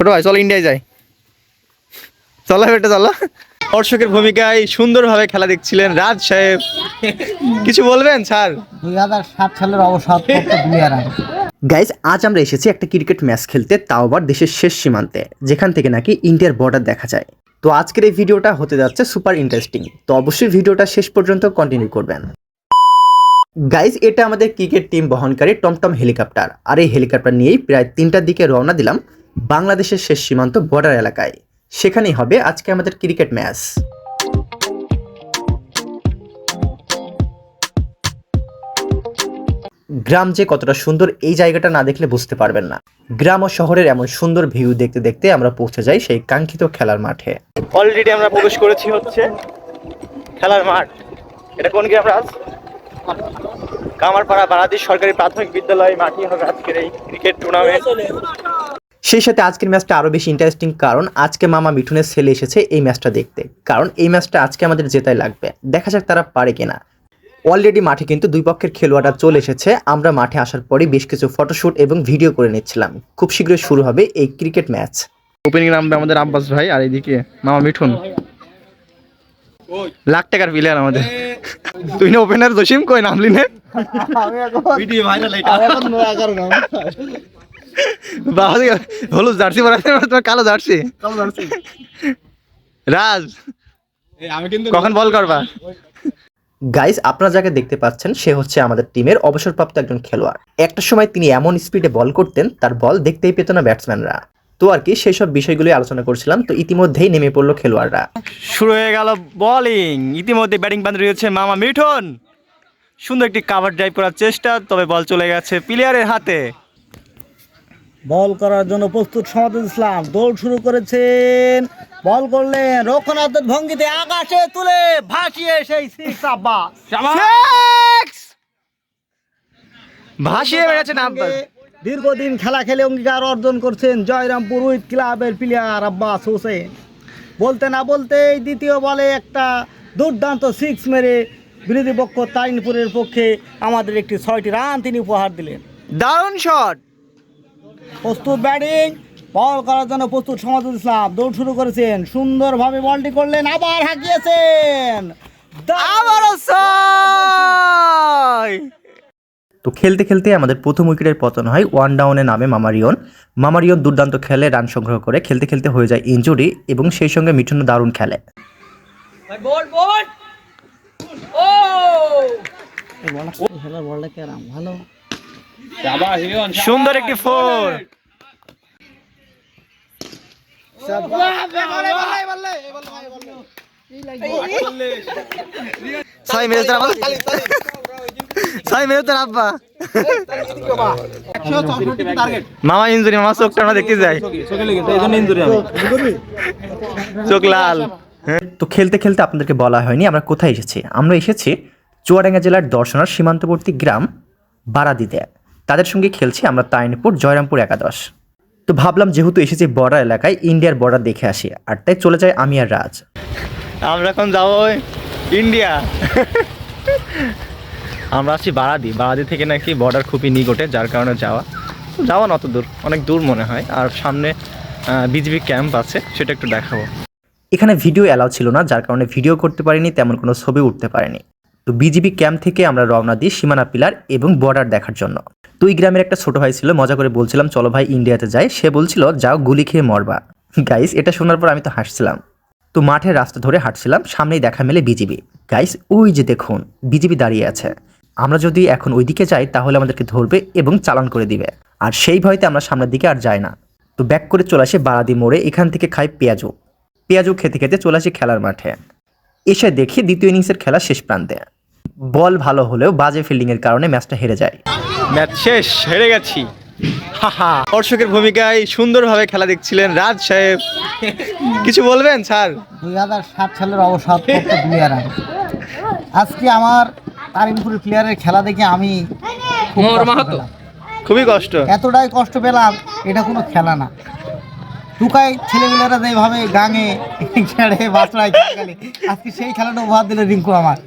ছোট ভাই চলো ইন্ডিয়ায় যাই। চলো বেটা চলো। দর্শকের ভূমিকায় সুন্দরভাবে খেলা দেখছিলেন রাজ সাহেব। কিছু বলবেন স্যার? দুই হাজার সাত সালের অবসাদ গাইজ আজ আমরা এসেছি একটা ক্রিকেট ম্যাচ খেলতে তাও আবার দেশের শেষ সীমান্তে যেখান থেকে নাকি ইন্ডিয়ার বর্ডার দেখা যায়। তো আজকের এই ভিডিওটা হতে যাচ্ছে সুপার ইন্টারেস্টিং তো অবশ্যই ভিডিওটা শেষ পর্যন্ত কন্টিনিউ করবেন। গাইজ এটা আমাদের ক্রিকেট টিম বহনকারী টমটম হেলিকপ্টার। আর এই হেলিকপ্টার নিয়েই প্রায় তিনটার দিকে রওনা দিলাম। বাংলাদেশের শেষ সীমান্ত বর্ডার এলাকায়। সেখানেই হবে আজকে আমাদের ক্রিকেট ম্যাচ। গ্রাম যে কতটা সুন্দর, এই জায়গাটা না দেখলে বুঝতে পারবেন না। গ্রাম ও শহরের এমন সুন্দর ভিউ দেখতে দেখতে আমরা পৌঁছে যাই সেই কাঙ্ক্ষিত খেলার মাঠে। অলরেডি আমরা প্রবেশ করেছি হচ্ছে খেলার মাঠ। এটা কোন গ্রাম, রাজ? কামারপাড়া বারাদিস সরকারি প্রাথমিক বিদ্যালয় মাঠে হবে আজকের এই ক্রিকেট টুর্নামেন্ট সেই সাথে আজকের ম্যাচটা আরও বেশি ইন্টারেস্টিং কারণ আজকে মামা মিঠুনের ছেলে এসেছে এই ম্যাচটা দেখতে। কারণ এই ম্যাচটা আজকে আমাদের জেতাই লাগবে। দেখা যাক তারা পারে কিনা। অলরেডি মাঠে কিন্তু দুই পক্ষের খেলোয়াড়রা চলে এসেছে। আমরা মাঠে আসার পরে বেশ কিছু ফটোশ্যুট এবং ভিডিও করে নিচ্ছিলাম। খুব শীঘ্রই শুরু হবে এই ক্রিকেট ম্যাচ ওপেনিং নামবে আমাদের আব্বাস ভাই আর এইদিকে মামা মিঠুন। লাখ টাকার প্লেয়ার আমাদের। তুই না ওপেনার জসিম কই? নামলি নে ভিডিও ভাইরাল বাবা হলুদ জার্সি পরা আছে, তোমার কালো জার্সি? রাজ আমি কিন্তু কখন বল করবা? গাইস আপনারা যাকে দেখতে পাচ্ছেন সে হচ্ছে আমাদের টিমের অবসরপ্রাপ্ত একজন খেলোয়াড়। একটা সময় তিনি এমন স্পিডে বল করতেন তার বল দেখতেই পেত না ব্যাটসম্যানরা। তো আর কি সেই সব বিষয়গুলি আলোচনা করছিলাম তো ইতিমধ্যেই নেমে পড়ল খেলোয়াড়রা। শুরু হয়ে গেল বোলিং। ইতিমধ্যে ব্যাটিং বান্ধ রয়েছে মামা মিঠুন। সুন্দর একটি কাভার ড্রাইভ করার চেষ্টা তবে বল চলে গেছে প্লেয়ারের হাতে। বল করার জন্য প্রস্তুত সমাদুল ইসলাম। দৌড় শুরু করেছেন। বল করলেন রক্ষণাত্মক ভঙ্গিতে আকাশে তুলে ভাসিয়ে সেই সিক্স আব্বা ভাসিয়ে বেড়েছেন আব্বাস দীর্ঘদিন খেলা খেলে অঙ্গীকার অর্জন করছেন জয়রামপুর উইথ ক্লাবের প্লেয়ার আব্বাস হোসেন। বলতে না বলতেই দ্বিতীয় বলে একটা দুর্দান্ত সিক্স মেরে বিরোধী পক্ষ তারিনপুরের পক্ষে আমাদের একটি ছয়টি রান তিনি উপহার দিলেন। দারুণ শট! প্রস্তুত ব্যাটিং। বল করার জন্য প্রস্তুত সমাজুল ইসলাম। দৌড় শুরু করেছেন। সুন্দরভাবে বলটি করলেন আবার হাঁকিয়েছেন। তো খেলতে খেলতে আমাদের প্রথম উইকেটের পতন হয় ওয়ান ডাউনে নামে মামারিয়ন। মামারিয়ন দুর্দান্ত খেলে রান সংগ্রহ করে খেলতে খেলতে হয়ে যায় ইঞ্জুরি এবং সেই সঙ্গে মিঠুন দারুণ খেলে। বলটা ভালো? সুন্দর একটি ফোর। ছয় মেরে তোর আব্বা। ছয় মেরে তোর আব্বা। মামা ইঞ্জুরি মামা চোখটা আমরা দেখতে যাই। চোখ লাল। তো খেলতে খেলতে আপনাদেরকে বলা হয়নি আমরা কোথায় এসেছি? আমরা এসেছি চুয়াডাঙ্গা জেলার দর্শনার সীমান্তবর্তী গ্রাম বারাদিতে। তাদের সঙ্গে খেলছি আমরা তাইনপুর জয়রামপুর একাদশ। তো ভাবলাম যেহেতু এসেছি বর্ডার এলাকায় ইন্ডিয়ার বর্ডার দেখে আসি। আর তাই চলে যায় আমি আর রাজ। আমরা এখন যাব ইন্ডিয়া। আমরা আছি বারাদি। বারাদি থেকে নাকি বর্ডার খুবই নিকটে যার কারণে যাওয়া। যাওয়া না অত দূর অনেক দূর মনে হয়। আর সামনে বিজিবি ক্যাম্প আছে সেটা একটু দেখাবো। এখানে ভিডিও অ্যালাউ ছিল না যার কারণে ভিডিও করতে পারিনি তেমন কোনো ছবি উঠতে পারেনি। তো বিজিবি ক্যাম্প থেকে আমরা রওনা দিই সীমানা পিলার এবং বর্ডার দেখার জন্য। তো এই গ্রামের একটা ছোট ভাই ছিল, মজা করে বলছিলাম, চলো ভাই, ইন্ডিয়াতে যাই। সে বলছিল, যাও, গুলি খেয়ে মরবা। গাইস এটা শোনার পর আমি তো হাসছিলাম। তো মাঠের রাস্তা ধরে হাঁটছিলাম, সামনেই দেখা মেলে বিজিবি। গাইস ওই যে দেখুন, বিজিবি দাঁড়িয়ে আছে। আমরা যদি এখন ওইদিকে যাই, তাহলে আমাদেরকে ধরবে এবং চালান করে দিবে। আর সেই ভয়তে আমরা সামনের দিকে আর যাই না। তো ব্যাক করে চলে আসে বারাদি মোড়ে, এখান থেকে খাই পেঁয়াজু। পেঁয়াজু খেতে খেতে চলে আসি খেলার মাঠে। এসে দেখি দ্বিতীয় ইনিংসের খেলা শেষ প্রান্তে। বল ভালো হলেও বাজে ফিল্ডিংয়ের কারণে ম্যাচটা হেরে যায়। ম্যাচ শেষ হেরে গেছি। দর্শকের ভূমিকায় সুন্দরভাবে খেলা দেখছিলেন রাজ সাহেব। কিছু বলবেন স্যার? দুই হাজার সাত সালের অবসাদ প্লেয়ার আজকে আমার তারিনপুরের প্লেয়ারের খেলা দেখে আমি খুব কষ্ট পেলাম। খুবই কষ্ট। এতটাই কষ্ট পেলাম এটা কোনো খেলা না। টুকাই ছেলেমেয়েরা যেভাবে গাঙে খেড়ে বাসড়ায় খেলে আজকে সেই খেলাটা উপহার দিল রিঙ্কু আমার।